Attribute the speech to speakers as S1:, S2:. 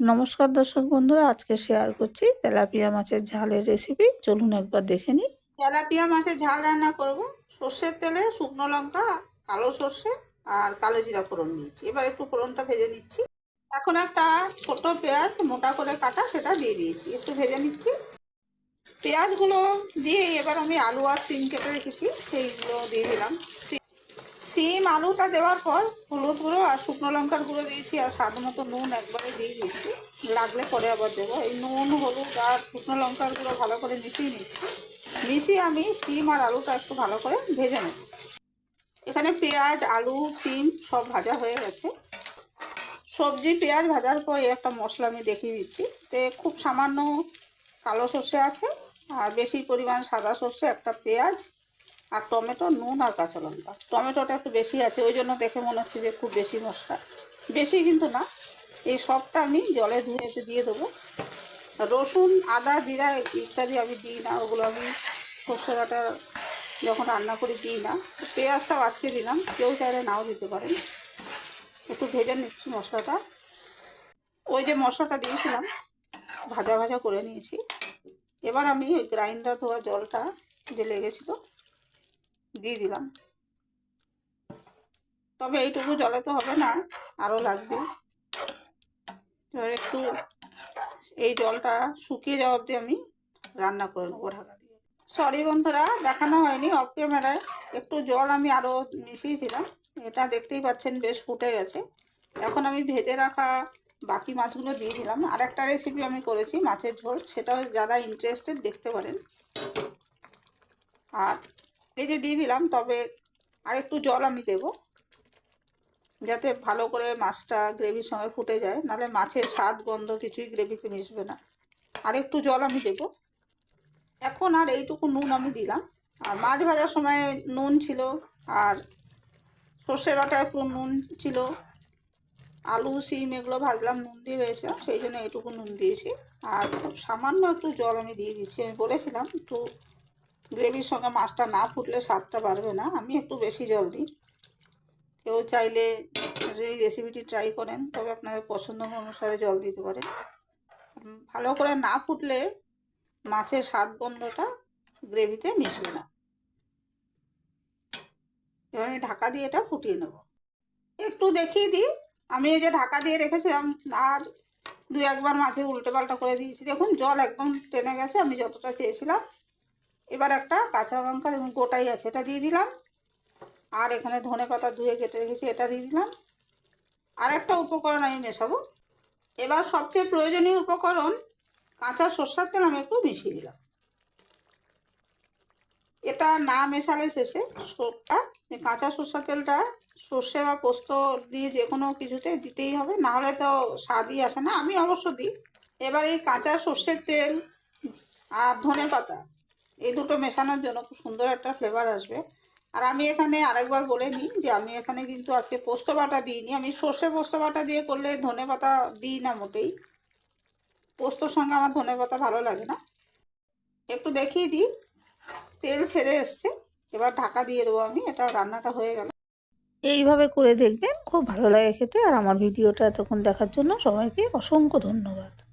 S1: নমস্কার দর্শক বন্ধুরা, আজকে শেয়ার করছি তেলাপিয়া মাছের ঝালের রেসিপি চলুন একবার দেখে নিই। তেলাপিয়া মাছের ঝাল রান্না করব। সর্ষের তেলে শুকনো লঙ্কা, কালো সর্ষে আর কালো জিরা ফোড়ন দিয়েছি। এবার একটু ফোড়নটা ভেজে নিচ্ছি। এখন একটা ছোট পেঁয়াজ মোটা করে কাটা, সেটা দিয়ে দিয়েছি। একটু ভেজে নিচ্ছি। পেঁয়াজগুলো দিয়ে এবার আমি আলু আর সিম কেটে রেখেছি, সেইগুলো দিয়ে দিলাম। সিম আলুটা দেওয়ার পর হলুদ গুঁড়ো আর শুকনো লঙ্কার গুঁড়ো দিয়েছি আর স্বাদ মতো নুন একবারে দিয়ে দিয়েছি। লাগলে পরে আবার দেবো। এই নুন, হলুদ আর শুকনো লঙ্কার গুঁড়ো ভালো করে মিশিয়ে নিচ্ছি। মিশিয়ে আমি সিম আর আলুটা একটু ভালো করে ভেজে নেব। এখানে পেঁয়াজ, আলু, সিম সব ভাজা হয়ে গেছে। সবজি পেঁয়াজ ভাজার পর একটা মশলা আমি দেখিয়ে দিচ্ছি। তে খুব সামান্য কালো সর্ষে আছে আর বেশি পরিমাণ সাদা সর্ষে, একটা পেঁয়াজ আর টমেটো, নুন আর কাঁচা লঙ্কা। টমেটোটা একটু বেশি আছে, ওই জন্য দেখে মনে হচ্ছে যে খুব বেশি মশলা। বেশি কিন্তু না, এই সবটা আমি জলে ধুয়ে এসে দিয়ে দেবো। রসুন, আদা, জিরা ইত্যাদি আমি দিই না, ওগুলো আমি সর্ষে বাটা যখন রান্না করি দিই না। পেঁয়াজটাও আজকে দিলাম, কেউ চাইলে নাও দিতে পারেন। একটু ভেজে নিচ্ছি মশলাটা। ওই যে মশলাটা দিয়েছিলাম, ভাজা ভাজা করে নিয়েছি। এবার আমি ওই গ্রাইন্ডার ধোয়া জলটা যে লেগেছিলো দিয়ে দিলাম। তবে এইটুকু জলে তো হবে না, আরও লাগবে। এবার একটু এই জলটা শুকিয়ে যাওয়া অবধি আমি রান্না করে নেব। ঢাকা দিয়ে সরি বন্ধুরা, দেখানো হয়নি অফ ক্যামেরায় একটু জল আমি আরও মিশিয়েছিলাম, এটা দেখতেই পাচ্ছেন বেশ ফুটে গেছে। এখন আমি ভেজে রাখা বাকি মাছগুলো দিয়ে দিলাম। আর একটা রেসিপি আমি করেছি, মাছের ঝোল, সেটাও যারা ইন্টারেস্টেড দেখতে পারেন। আর এই যে দিয়ে দিলাম, তবে আর একটু জল আমি দেব। যাতে ভালো করে মাছটা গ্রেভির সঙ্গে ফুটে যায়, নাহলে মাছের স্বাদ, গন্ধ কিছুই গ্রেভিতে মিশবে না। আর একটু জল আমি দেব। এখন আর এইটুকু নুন আমি দিলাম। আর মাছ ভাজার সময় নুন ছিল, আর সর্ষে বাটা একটু নুন ছিল। আলু, সিম এগুলো ভাজলাম, নুন দিয়ে হয়েছিলাম সেই জন্য এইটুকু নুন দিয়েছি। আর খুব সামান্য একটু জল আমি দিয়ে দিচ্ছি, আমি বলেছিলাম একটু গ্রেভির সঙ্গে মাছটা না ফুটলে স্বাদটা বাড়বে না। আমি একটু বেশি জল দিই। কেউ চাইলে এই রেসিপিটি ট্রাই করেন, তবে আপনাদের পছন্দ অনুসারে জল দিতে পারেন। ভালো করে না ফুটলে মাছের স্বাদ গন্ধটা গ্রেভিতে মিশবে না। এবার আমি ঢাকা দিয়ে এটা ফুটিয়ে নেব। একটু দেখিয়ে দিই। আমি এই যে ঢাকা দিয়ে রেখেছিলাম, আর দু একবার মাছে উল্টে পাল্টা করে দিয়েছি। দেখুন, জল একদম টেনে গেছে। আমি যতটা চেয়েছিলাম এবার একটা কাঁচা লঙ্কা দেখুন, গোটাই আছে, এটা দিয়ে দিলাম। আর এখানে ধনে পাতা ধুয়ে কেটে রেখেছি, এটা দিয়ে দিলাম। আর একটা উপকরণ আমি মেশাবো। এবার সবচেয়ে প্রয়োজনীয় উপকরণ কাঁচা সর্ষার তেল আমি একটু মিশিয়ে দিলাম। এটা না মেশালে শেষে সরটা কাঁচা সর্ষার তেলটা সর্ষে বা পোস্ত দিয়ে যে কোনো কিছুতে দিতেই হবে নাহলে তো স্বাদই আসে না। আমি অবশ্য দিই। এবার এই কাঁচা সর্ষের তেল আর ধনে পাতা এই দুটো মেশানোর জন্য খুব সুন্দর একটা ফ্লেভার আসবে। আর আমি এখানে আরেকবার বলে নিই যে আমি এখানে কিন্তু আজকে পোস্ত বাটা দিইনি। আমি সর্ষে পোস্ত বাটা দিয়ে করলে ধনে পাতা দিই না মোটেই। পোস্তর সঙ্গে আমার ধনে পাতা ভালো লাগে না। একটু দেখিয়ে দিই। তেল ছেড়ে এসছে। এবার ঢাকা দিয়ে দেবো আমি। এটা রান্নাটা হয়ে গেল। এইভাবে করে দেখবেন। খুব ভালো লাগে খেতে। আর আমার ভিডিওটা এতক্ষণ দেখার জন্য সবাইকে অসংখ্য ধন্যবাদ।